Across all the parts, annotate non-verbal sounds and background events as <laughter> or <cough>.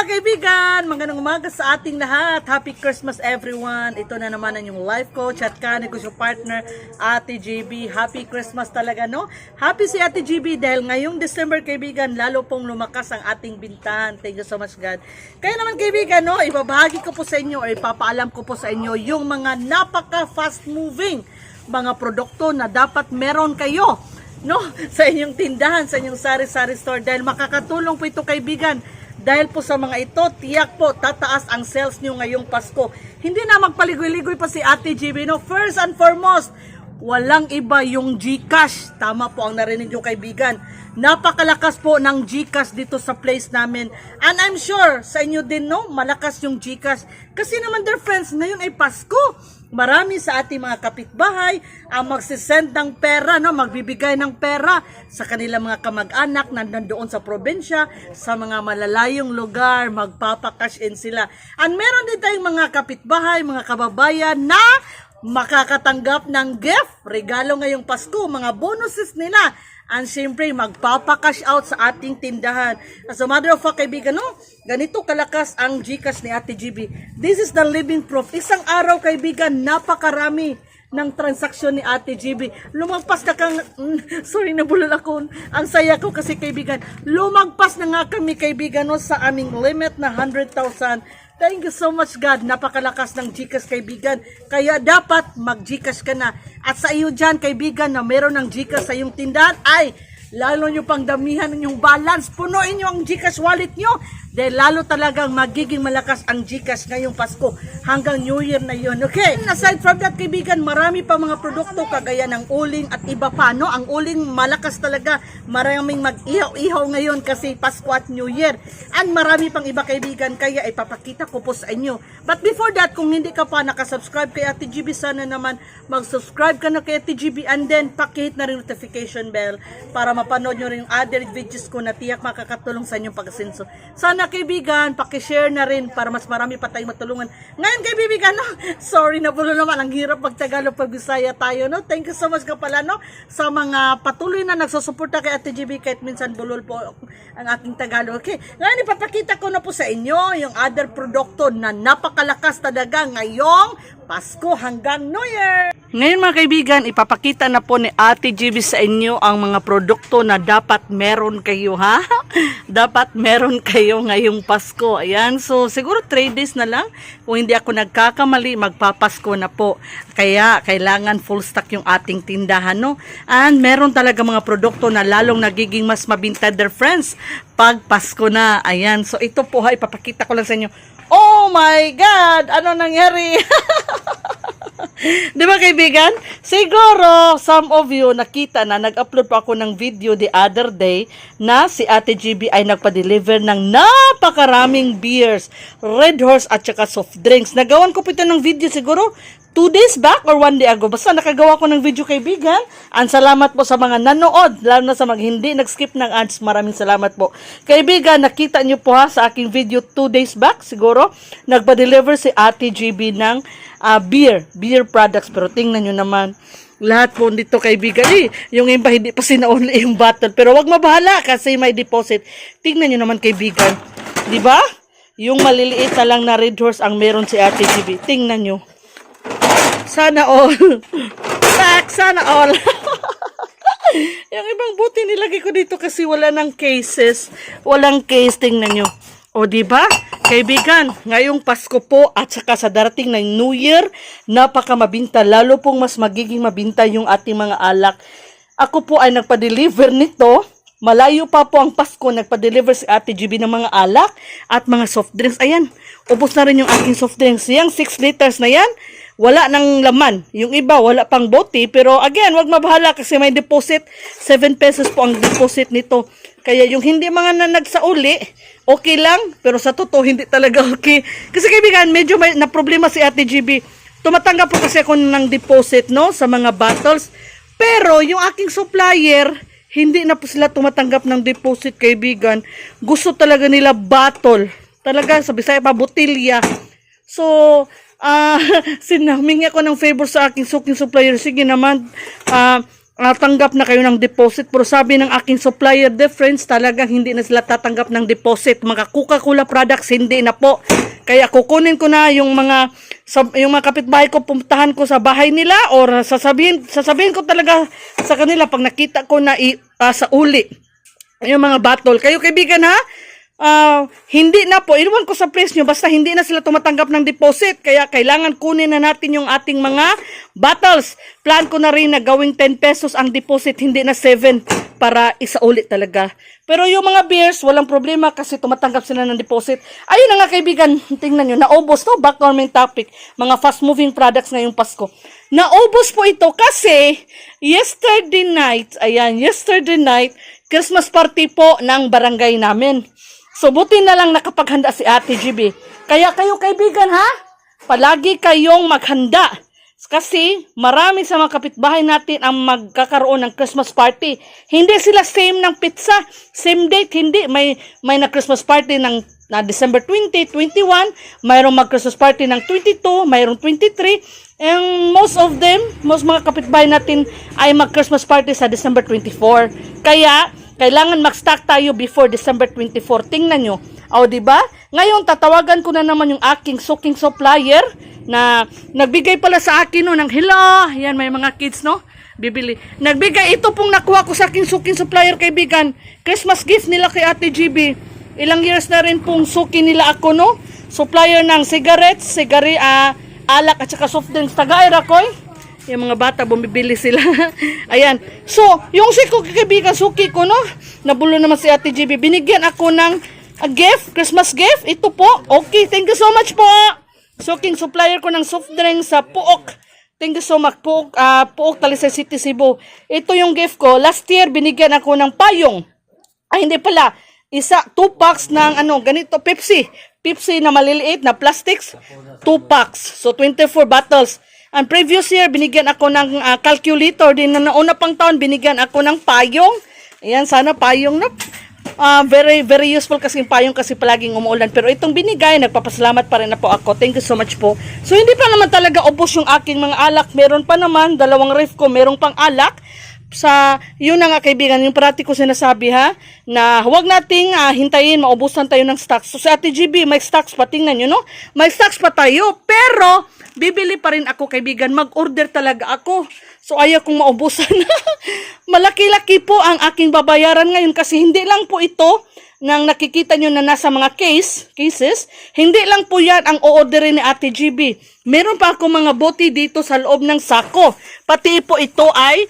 mga kaibigan! Magandang umaga sa ating lahat. Happy Christmas everyone. Ito na naman ang yung life coach at ko yung partner, Ate GB. Happy Christmas talaga, no? Happy si Ate GB dahil ngayong December, kaibigan, lalo pong lumakas ang ating bintahan. Thank you so much, God. Kaya naman, kaibigan, no? Ibabahagi ko po sa inyo o ipapaalam ko po sa inyo yung mga napaka-fast moving mga produkto na dapat meron kayo no <laughs> sa inyong tindahan, sa inyong sari-sari store dahil makakatulong po ito kaibigan. Dahil po sa mga ito, tiyak po tataas ang sales nyo ngayong Pasko. Hindi na magpaligoy-ligoy pa si Ate GB, no? First and foremost, walang iba yung GCash. Tama po ang narinig yung kaibigan. Napakalakas po ng GCash dito sa place namin. And I'm sure sa inyo din, no? Malakas yung GCash. Kasi naman, dear friends, ngayon ay Pasko. Marami sa ating mga kapitbahay ang magsisend ng pera, no? magbibigay ng pera sa kanilang mga kamag-anak na nandoon sa probinsya, sa mga malalayong lugar, magpapakash in sila. And meron din tayong mga kapitbahay, mga kababayan na makakatanggap ng gift, regalo ngayong Pasko, mga bonuses nila. And siyempre, magpapakash out sa ating tindahan. As a matter of fact, kaibigan, no? Ganito kalakas ang Gcash ni Ate GB. This is the living proof. Isang araw, kaibigan, napakarami ng transaksyon ni Ate GB. Lumagpas na kang, mm, sorry, nabulol ako. Ang saya ko kasi kaibigan. Lumagpas na nga kami kaibigan no, sa aming limit na 100,000. Thank you so much God. Napakalakas ng Gcash kaibigan. Kaya dapat mag-Gcash ka na. At sa iyo dyan kaibigan na meron ng Gcash sa iyong tindahan ay lalo nyo pang damihan ng inyong balance. Punuin nyo ang Gcash wallet nyo. Dahil lalo talagang magiging malakas ang Gcash ngayong Pasko hanggang New Year na yun. Okay? Aside from that, kaibigan, marami pa mga produkto kagaya ng uling at iba pa. No? Ang uling malakas talaga. Maraming mag-ihaw-ihaw ngayon kasi Pasko at New Year. And marami pang iba, kaibigan, kaya ipapakita ko po sa inyo. But before that, kung hindi ka pa nakasubscribe kay Ate GB, sana naman mag-subscribe ka na kay Ate GB and then pakihit na rin notification bell para mapanood nyo rin yung other videos ko na tiyak makakatulong sa inyong pag-asenso. Sana kaibigan, pakishare na rin para mas marami pa tayong matulungan. Ngayon kaibigan, no? sorry na bulo naman, ang hirap pag Tagalog, pag Bisaya tayo, no? Thank you so much ka pala, no? Sa mga patuloy na nagsusuporta kay Ate GB kahit minsan bulol po ang aking Tagalog. Okay, ngayon ipapakita ko na po sa inyo yung other produkto na napakalakas talaga ngayong Pasko hanggang New Year! Ngayon mga kaibigan, ipapakita na po ni Ate GB sa inyo ang mga produkto na dapat meron kayo ha. <laughs> dapat meron kayo ngayong Pasko. Ayan, so siguro 3 days na lang. Kung hindi ako nagkakamali, magpapasko na po. Kaya kailangan full stock yung ating tindahan, no? And meron talaga mga produkto na lalong nagiging mas mabinta their friends pag Pasko na. Ayan, so ito po ha, ipapakita ko lang sa inyo. Oh my God! Ano nangyari? <laughs> Di ba kaibigan? Siguro, some of you nakita na nag-upload po ako ng video the other day na si Ate GB ay nagpa-deliver ng napakaraming beers, Red Horse at saka soft drinks. Nagawan ko po ito ng video siguro two days back or one day ago. Basta nakagawa ko ng video kaibigan. Ang salamat po sa mga nanood, lalo na sa mga hindi nag-skip ng ads. Maraming salamat po. Kaibigan, nakita niyo po ha sa aking video two days back siguro. Nagpa-deliver si Ate GB ng ah, beer, beer products. Pero tingnan nyo naman, lahat po dito kaibigan. Eh, yung iba hindi pa sinauli yung bottle. Pero wag mabahala kasi may deposit. Tingnan nyo naman kaibigan. Di ba? Yung maliliit na lang na red horse ang meron si Ate GB. Tingnan nyo. Sana all. <laughs> Tak, sana all. <laughs> yung ibang buti nilagay ko dito kasi wala ng cases. Walang case, tingnan nyo. O, ba? Kaibigan, ngayong Pasko po at saka sa darating ng New Year, napaka mabinta. Lalo pong mas magiging mabinta yung ating mga alak. Ako po ay nagpa-deliver nito. Malayo pa po ang Pasko, nagpa-deliver si Ate GB ng mga alak at mga soft drinks. Ayan, ubos na rin yung aking soft drinks. Yang 6 liters na yan, wala nang laman. Yung iba, wala pang bote. Pero again, wag mabahala kasi may deposit. 7 pesos po ang deposit nito. Kaya yung hindi mga na nagsauli, okay lang. Pero sa totoo, hindi talaga <laughs> okay. Kasi kaibigan, medyo may na problema si Ate GB. Tumatanggap po kasi ako ng deposit, no? Sa mga bottles. Pero yung aking supplier, hindi na po sila tumatanggap ng deposit, kaibigan. Gusto talaga nila bottle. Talaga, sa Bisaya pa, botilya. So, ah, <laughs> sinamingi ako ng favor sa aking suking supplier. Sige naman, ah, ah, tanggap na kayo ng deposit. Pero sabi ng aking supplier difference, talagang hindi na sila tatanggap ng deposit. Mga Coca-Cola products, hindi na po. Kaya kukunin ko na yung mga sa, yung mga kapitbahay ko, pumuntahan ko sa bahay nila or sasabihin, sasabihin ko talaga sa kanila pag nakita ko na i, ah, sa uli yung mga battle. Kayo kaibigan ha, Ah, hindi na po, inuwan ko sa presyo, basta hindi na sila tumatanggap ng deposit. Kaya kailangan kunin na natin yung ating mga bottles. Plan ko na rin na gawing 10 pesos ang deposit, hindi na 7 para isauli talaga. Pero yung mga beers, walang problema kasi tumatanggap sila ng deposit. Ayun na nga kaibigan, tingnan nyo, naubos to, back on topic, mga fast moving products ngayong Pasko. Naubos po ito kasi yesterday night, ayan, yesterday night, Christmas party po ng barangay namin. So, buti na lang nakapaghanda si Ate GB. Kaya kayo kaibigan ha, palagi kayong maghanda. Kasi marami sa mga kapitbahay natin ang magkakaroon ng Christmas party. Hindi sila same ng pizza, same date, hindi. May, may na Christmas party ng na December 20, 21, mayroong mag-Christmas party ng 22, mayroong 23, and most of them, most mga kapitbahay natin ay mag-Christmas party sa December 24. Kaya, kailangan mag-stock tayo before December 24. Tingnan nyo. O, di ba? Ngayon, tatawagan ko na naman yung aking suking supplier na nagbigay pala sa akin no, ng hello. Yan, may mga kids, no? Bibili. Nagbigay, ito pong nakuha ko sa aking suking supplier, kaibigan. Christmas gift nila kay Ate GB. Ilang years na rin pong suki nila ako, no? Supplier ng cigarettes, sigari, ah, alak at saka soft drinks. Taga-ira ko, eh. Yung mga bata, bumibili sila. <laughs> Ayan. So, yung si kaibigan, suki ko, no? Nabulo naman si Ate GB. Binigyan ako ng a gift, Christmas gift. Ito po. Okay, thank you so much po. Suking supplier ko ng soft drinks sa Puok. Thank you so much. Puok, ah, Puok, Talisay City, Cebu. Ito yung gift ko. Last year, binigyan ako ng payong. Ay, hindi pala. Isa, two packs ng ano, ganito, Pepsi. Pepsi na maliliit na plastics. Two packs. So, 24 bottles. Ang previous year, binigyan ako ng ah, calculator. Din na nauna pang taon, binigyan ako ng payong. Ayan, sana payong na. Ah, very, very useful kasi yung payong kasi palaging umuulan. Pero itong binigay, nagpapasalamat pa rin na po ako. Thank you so much po. So, hindi pa naman talaga ubos yung aking mga alak. Meron pa naman, dalawang ref ko, merong pang alak sa yun na nga kaibigan, yung parati ko sinasabi ha, na huwag nating ah, hintayin, maubusan tayo ng stocks. So sa Ate GB, may stocks pa, tingnan nyo no? May stocks pa tayo, pero bibili pa rin ako kaibigan, mag-order talaga ako. So ayaw kong maubusan. <laughs> Malaki-laki po ang aking babayaran ngayon kasi hindi lang po ito nang nakikita nyo na nasa mga case, cases, hindi lang po yan ang o-orderin ni Ate GB. Meron pa ako mga bote dito sa loob ng sako. Pati po ito ay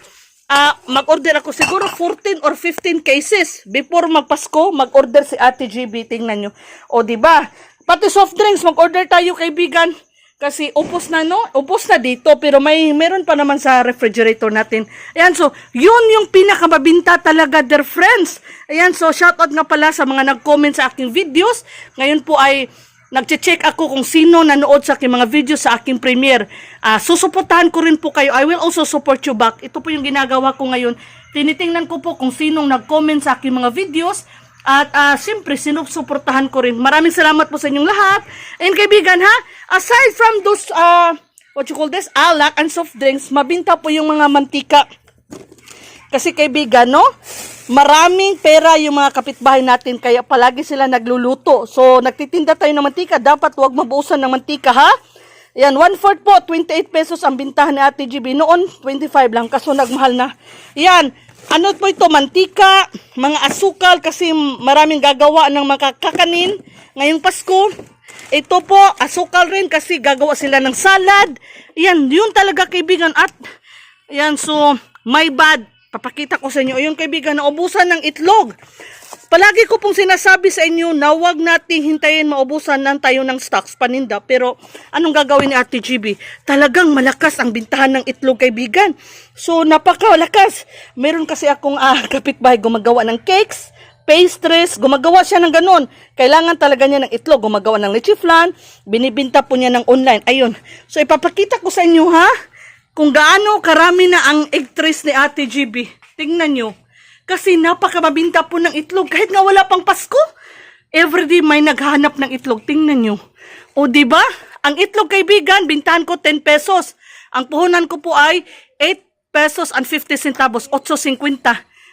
Ah, mag-order ako siguro 14 or 15 cases before magpasko, mag-order si Ate GB, tingnan nyo. O, di ba? Pati soft drinks, mag-order tayo kaibigan. Kasi upos na no, upos na dito pero may meron pa naman sa refrigerator natin. Ayan so, yun yung pinakamabinta talaga dear friends. Ayan so, shoutout nga pala sa mga nag-comment sa aking videos. Ngayon po ay Nagche-check ako kung sino nanood sa aking mga video sa aking premiere. Ah, susuportahan ko rin po kayo. I will also support you back. Ito po yung ginagawa ko ngayon. Tinitingnan ko po kung sinong nag-comment sa aking mga videos. At ah, siyempre, sinusuportahan ko rin. Maraming salamat po sa inyong lahat. And kaibigan ha, aside from those, ah, what you call this, alak and soft drinks, mabinta po yung mga mantika. Kasi kaibigan, no? Maraming pera yung mga kapitbahay natin kaya palagi sila nagluluto. So, nagtitinda tayo ng mantika. Dapat huwag mabuusan ng mantika, ha? Yan, one-fourth po, 28 pesos ang bintahan ni Ate GB. Noon, 25 lang, kaso nagmahal na. Yan, ano po ito, mantika, mga asukal, kasi maraming gagawa ng mga kakanin. Ngayong Pasko, ito po, asukal rin kasi gagawa sila ng salad. Yan, yun talaga kaibigan. At, yan, so, my bad. Papakita ko sa inyo. Yung kaibigan, naubusan ng itlog. Palagi ko pong sinasabi sa inyo na huwag nating hintayin maubusan ng tayo ng stocks paninda. Pero anong gagawin ni Ate GB? Talagang malakas ang bintahan ng itlog kaibigan. So napakalakas. Meron kasi akong ah, kapitbahay gumagawa ng cakes, pastries, gumagawa siya ng ganun. Kailangan talaga niya ng itlog, gumagawa ng leche flan, binibinta po niya ng online. Ayun. So ipapakita ko sa inyo ha, kung gaano karami na ang trays ni Ate GB. Tingnan nyo. Kasi napakamabinta po ng itlog kahit nga wala pang Pasko. Everyday may naghahanap ng itlog. Tingnan nyo. O ba? Ang itlog kaibigan, bintahan ko 10 pesos. Ang puhunan ko po ay pesos and 50 centavos, 8.50.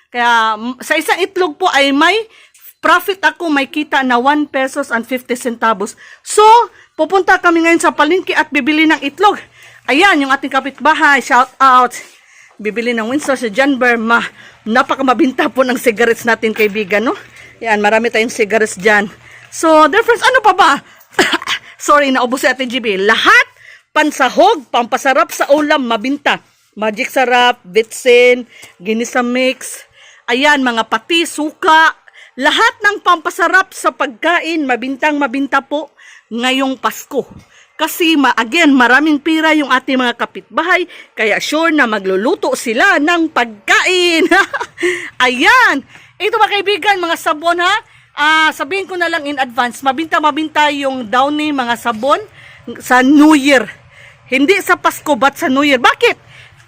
Kaya sa isang itlog po ay may profit ako, may kita na 1 pesos and 50 centavos. So, pupunta kami ngayon sa palengke at bibili ng itlog. Ayan, yung ating kapitbahay, shout out. Bibili ng Windsor si John Berma. Napakamabinta po ng cigarettes natin, kaibigan, no? Yan, marami tayong cigarettes dyan. So, dear friends, ano pa ba? <coughs> Sorry, naubos si Ate GB. Lahat, pansahog, pampasarap sa ulam, mabinta. Magic sarap, vitsin, ginisa mix. Ayan, mga pati, suka. Lahat ng pampasarap sa pagkain, mabintang mabinta po ngayong Pasko. Kasi, ma again, maraming pira yung ating mga kapitbahay, kaya sure na magluluto sila ng pagkain. <laughs> Ayan! Ito ba kaibigan, mga sabon ha? Ah, sabihin ko na lang in advance, mabinta-mabinta yung Downy mga sabon sa New Year. Hindi sa Pasko, but sa New Year. Bakit?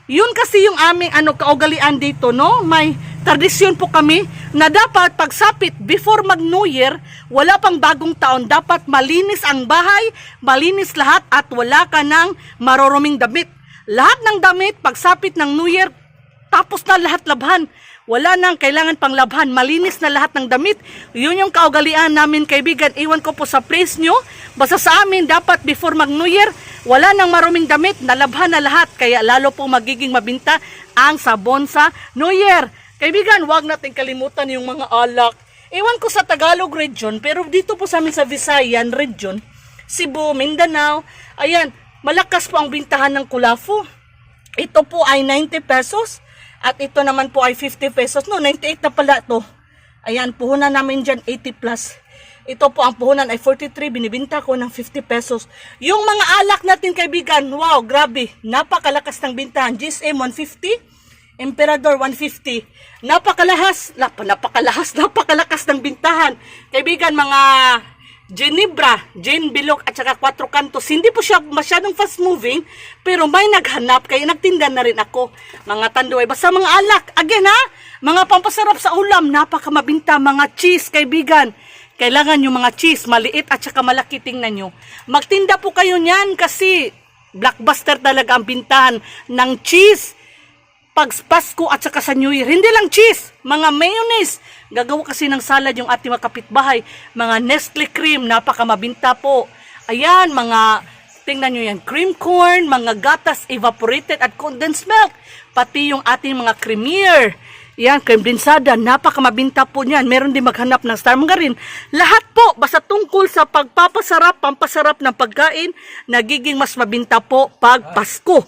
Yun kasi yung aming ano kaugalian dito, no? May tradisyon po kami na dapat pagsapit before mag New Year, wala pang bagong taon, dapat malinis ang bahay, malinis lahat at wala ka ng maroroming damit. Lahat ng damit pagsapit ng New Year, tapos na lahat labhan. Wala nang kailangan pang labhan. Malinis na lahat ng damit. Yun yung kaugalian namin, kaibigan. Iwan ko po sa place nyo. Basta sa amin, dapat before mag New Year, wala nang maruming damit. Nalabhan na lahat. Kaya lalo po magiging mabinta ang sabon sa New Year. Kaibigan, wag natin kalimutan yung mga alak. Iwan ko sa Tagalog region, pero dito po sa amin sa Visayan region, Cebu, Mindanao, ayan, malakas po ang bintahan ng kulafu. Ito po ay 90 pesos. At ito naman po ay 50 pesos. No, 98 na pala to. Ayan, puhunan namin dyan 80 plus. Ito po ang puhunan ay 43. Binibinta ko ng 50 pesos. Yung mga alak natin kaibigan, wow, grabe. Napakalakas ng bintahan. GSM 150. Emperador 150. Napakalahas, nap napakalahas, napakalakas ng bintahan. Kaibigan, mga Genebra, Jane Bilog at saka Quatro Cantos. Hindi po siya masyadong fast moving, pero may naghanap kaya nagtinda na rin ako. Mga tanduay, basta mga alak. Again ha, mga pampasarap sa ulam, napakamabinta, mga cheese, kaibigan. Kailangan yung mga cheese, maliit at saka malaki, tingnan nyo. Magtinda po kayo niyan kasi blockbuster talaga ang bintahan ng cheese pag Pasko at saka sa New Year. Hindi lang cheese, mga mayonnaise. Gagawa kasi ng salad yung ating mga kapitbahay. Mga Nestle cream, napakamabinta po. Ayan, mga, tingnan nyo yan, cream corn, mga gatas evaporated at condensed milk. Pati yung ating mga creamier. Yan, cream dinsada, napakamabinta po niyan. Meron din maghanap ng star margarine. Lahat po, basta tungkol sa pagpapasarap, pampasarap ng pagkain, nagiging mas mabinta po pag Pasko.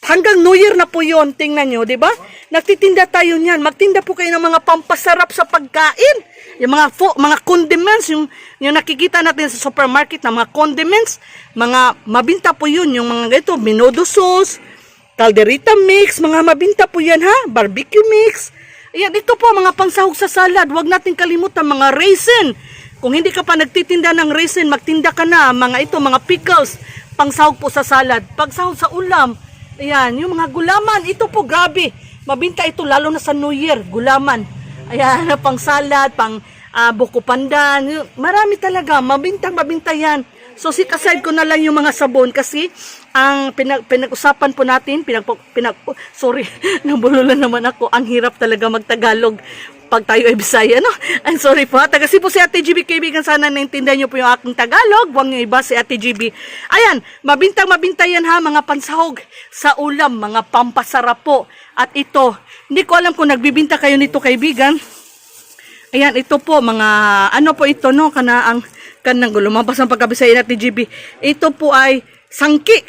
Hanggang New Year na po yon tingnan nyo, di ba? Nagtitinda tayo niyan. Magtinda po kayo ng mga pampasarap sa pagkain. Yung mga fo, mga condiments, yung, yung nakikita natin sa supermarket na mga condiments, mga mabinta po yun. Yung mga ito, minodo sauce, calderita mix, mga mabinta po yan ha. Barbecue mix. Ayan, ito po mga pangsahog sa salad. Huwag natin kalimutan mga raisin. Kung hindi ka pa nagtitinda ng raisin, magtinda ka na. Mga ito, mga pickles, pangsahog po sa salad. Pagsahog sa ulam, Ayan, yung mga gulaman, ito po grabe. Mabinta ito lalo na sa New Year, gulaman. Ayan, <laughs> pang salad, pang uh, buko pandan. Marami talaga, mabintang mabinta yan. So sit aside ko na lang yung mga sabon kasi ang pinag, pinag-usapan po natin, pinag, pinag oh, sorry, <laughs> nabululan naman ako. Ang hirap talaga magtagalog pag tayo ay Bisaya, no? I'm sorry po. Taga po si Ate GB kaibigan. Sana naintindihan niyo po yung aking Tagalog. Huwag niyo iba si Ate GB. Ayan, mabintang mabinta yan ha, mga pansahog sa ulam, mga pampasarap po. At ito, hindi ko alam kung nagbibinta kayo nito kaibigan. Ayan, ito po, mga, ano po ito, no? Kana ang, kanang lumabas ang pagkabisaya natin, GB. Ito po ay sangki.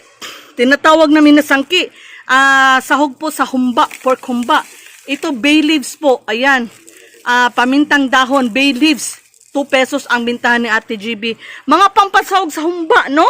Tinatawag namin na sangki. Ah, sahog po sa humba, pork humba. Ito, bay leaves po. Ayan. Ah, pamintang dahon, bay leaves. 2 pesos ang bintahan ni Ate GB. Mga pampasahog sa humba, no?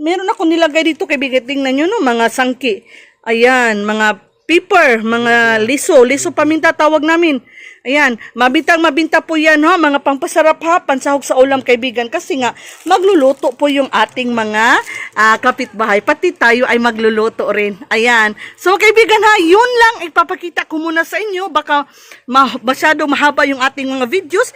Meron ako nilagay dito kay Bigat. Tingnan nyo, no? Mga sangki. Ayan, mga pepper, mga liso, liso paminta tawag namin. Ayan, mabintang mabinta po yan ha, mga pangpasarap ha, pansahog sa ulam kaibigan. Kasi nga, magluluto po yung ating mga ah, kapitbahay. Pati tayo ay magluluto rin. Ayan. So kaibigan ha, yun lang ipapakita ko muna sa inyo. Baka ma- masyado mahaba yung ating mga videos.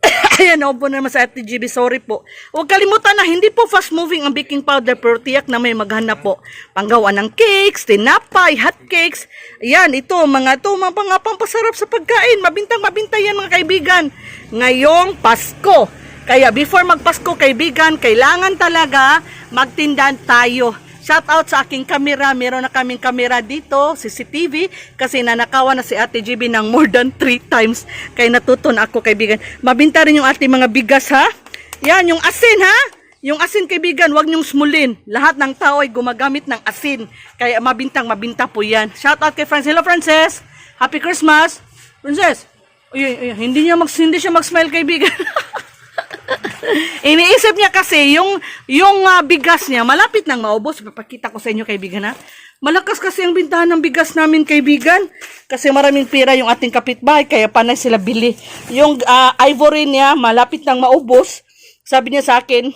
<coughs> Ayan, naubo na naman sa Ate GB. Sorry po. Huwag kalimutan na, hindi po fast moving ang baking powder pero tiyak na may maghanap po. Panggawa ng cakes, tinapay, hot cakes. Ayan, ito, mga ito, mga pang- pampasarap sa pagkain. Mabintang mabintay yan mga kaibigan. Ngayong Pasko. Kaya before magpasko kaibigan, kailangan talaga magtindan tayo. Shout out sa aking kamera. Meron na kaming kamera dito, CCTV, kasi nanakawan na si Ate GB ng more than 3 times. Kaya natuto na ako, kaibigan. Mabinta rin yung ating mga bigas, ha? Yan, yung asin, ha? Yung asin, kaibigan, wag niyong smulin. Lahat ng tao ay gumagamit ng asin. Kaya mabintang, mabinta po yan. Shout out kay Frances. Hello, Frances! Happy Christmas! Princess! Uy, hindi niya mag, hindi siya mag-smile, kaibigan. <laughs> <laughs> Iniisip niya kasi yung yung ah, bigas niya malapit nang maubos. Papakita ko sa inyo kaibigan ha. Malakas kasi ang bintahan ng bigas namin kaibigan. Kasi maraming pera yung ating kapitbahay kaya panay sila bili. Yung ah, ivory niya malapit nang maubos. Sabi niya sa akin,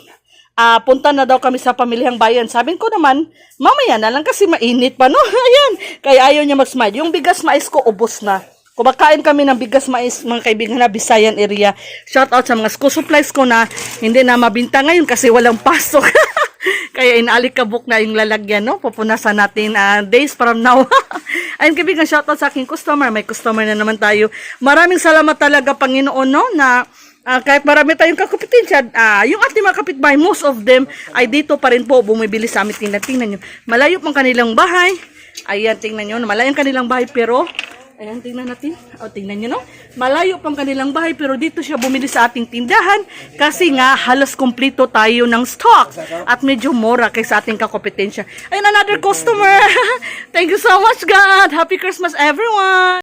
ah, punta na daw kami sa pamilihang bayan. Sabi ko naman, mamaya na lang kasi mainit pa no. <laughs> Ayan. Kaya ayaw niya mag-smile. Yung bigas mais ko ubos na. Kumakain kami ng bigas mais, mga kaibigan na Visayan area. Shout out sa mga school supplies ko na hindi na mabinta ngayon kasi walang pasok. <laughs> Kaya inaalikabok na yung lalagyan, no? Pupunasan natin ah, days from now. <laughs> Ayun kaibigan, shout out sa aking customer. May customer na naman tayo. Maraming salamat talaga, Panginoon, no? Na ah, kahit marami tayong kakupitensya, ah, yung ating mga kapitbahay, most of them ay dito pa rin po bumibili sa amin. Tingnan, tingnan nyo. Malayo pang kanilang bahay. Ayan, tingnan nyo. Malayo ang kanilang bahay, pero Ayan, tingnan natin. O, tingnan nyo, no? Malayo pang kanilang bahay, pero dito siya bumili sa ating tindahan kasi nga halos kumpleto tayo ng stock at medyo mura kaysa ating kakompetensya. Ayun, another customer. <laughs> Thank you so much, God. Happy Christmas, everyone.